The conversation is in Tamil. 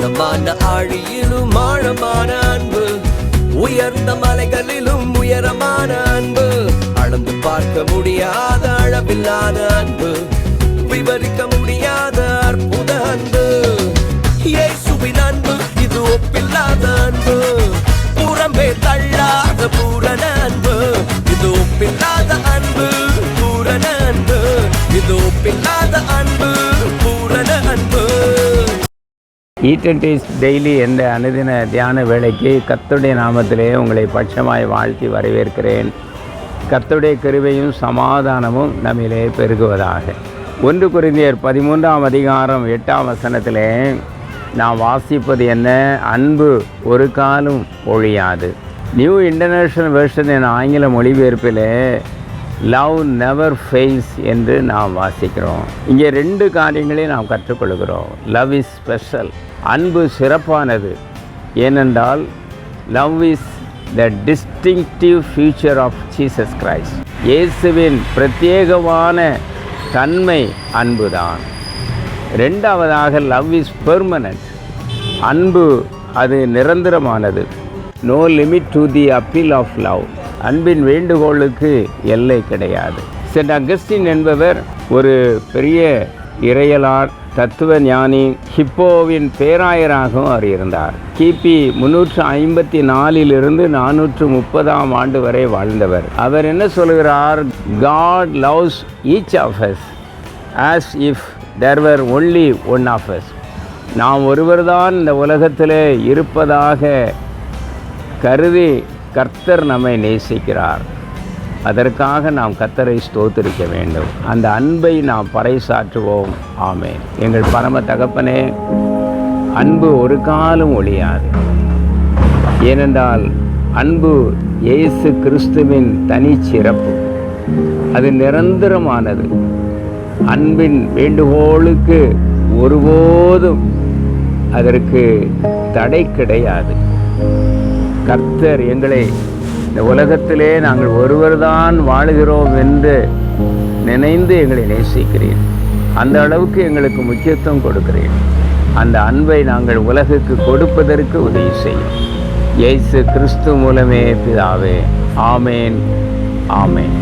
ஆழமான ஆழியிலும் ஆழமான அன்பு. உயர்ந்த மலைகளிலும் உயரமான அன்பு. அளந்து பார்க்க முடியும். ஈட்டன்டேஸ் டெய்லி என்ற அனுதின தியான வேலைக்கு கத்துடைய நாமத்திலே உங்களை பட்சமாய் வாழ்த்தி வரவேற்கிறேன். கத்துடைய கிருவையும் சமாதானமும் நம்மிலே பெருகுவதாக. ஒன்று குருந்தியர் பதிமூன்றாம் அதிகாரம் எட்டாம் வசனத்திலே நாம் வாசிப்பது என்ன? அன்பு ஒரு காலும் ஒழியாது. நியூ இன்டர்நேஷ்னல் வெர்ஷன் என ஆங்கில மொழிபெயர்ப்பிலே லவ் நெவர் ஃபெயில்ஸ் என்று நாம் வாசிக்கிறோம். இங்கே ரெண்டு காரியங்களையும் நாம் கற்றுக்கொள்கிறோம். லவ் இஸ் ஸ்பெஷல் அன்பு சிறப்பானது. ஏனென்றால் love is the distinctive feature of Jesus Christ இயேசுவின் பிரத்யேகமான தன்மை அன்பு தான் ரெண்டாவதாக லவ் இஸ் பெர்மனன்ட் அன்பு அது நிரந்தரமானது. No limit to the appeal of love அன்பின் வேண்டுகோளுக்கு எல்லை கிடையாது. சென்ட் அகஸ்டின் என்பவர் ஒரு பெரிய இறையலார் தத்துவ ஞானி ஹிப்போவின் பேராயராகவும் அவர் இருந்தார் கிபி முன்னூற்று ஐம்பத்தி நாலிலிருந்து நானூற்று முப்பதாம் ஆண்டு வரை வாழ்ந்தவர். அவர் என்ன சொல்கிறார்? God loves each of us as if there were only one of us நாம் ஒருவர்தான் இந்த உலகத்தில் இருப்பதாக கருதி கர்த்தர் நம்மை நேசிக்கிறார். அதற்காக நாம் கத்தரை ஸ்தோத்திரிக்க வேண்டும். அந்த அன்பை நாம் பறைசாற்றுவோம். ஆமே எங்கள் பரம தகப்பனே அன்பு ஒரு காலம் ஒழியாது. ஏனென்றால் அன்பு இயேசு கிறிஸ்துவின் தனிச்சிறப்பு அது நிரந்தரமானது. அன்பின் வேண்டுகோளுக்கு ஒருபோதும் அதற்கு தடை கிடையாது. கர்த்தர் எங்களை இந்த உலகத்திலே நாங்கள் ஒருவர் தான் வாழுகிறோம் என்று நினைந்து எங்களை நேசிக்கிறேன் அந்த அளவுக்கு எங்களுக்கு முக்கியத்துவம் கொடுக்கிறேன் அந்த அன்பை நாங்கள் உலகுக்கு கொடுப்பதற்கு உதவி செய்யும். இயேசு கிறிஸ்து மூலமே பிதாவே. ஆமேன். ஆமேன்.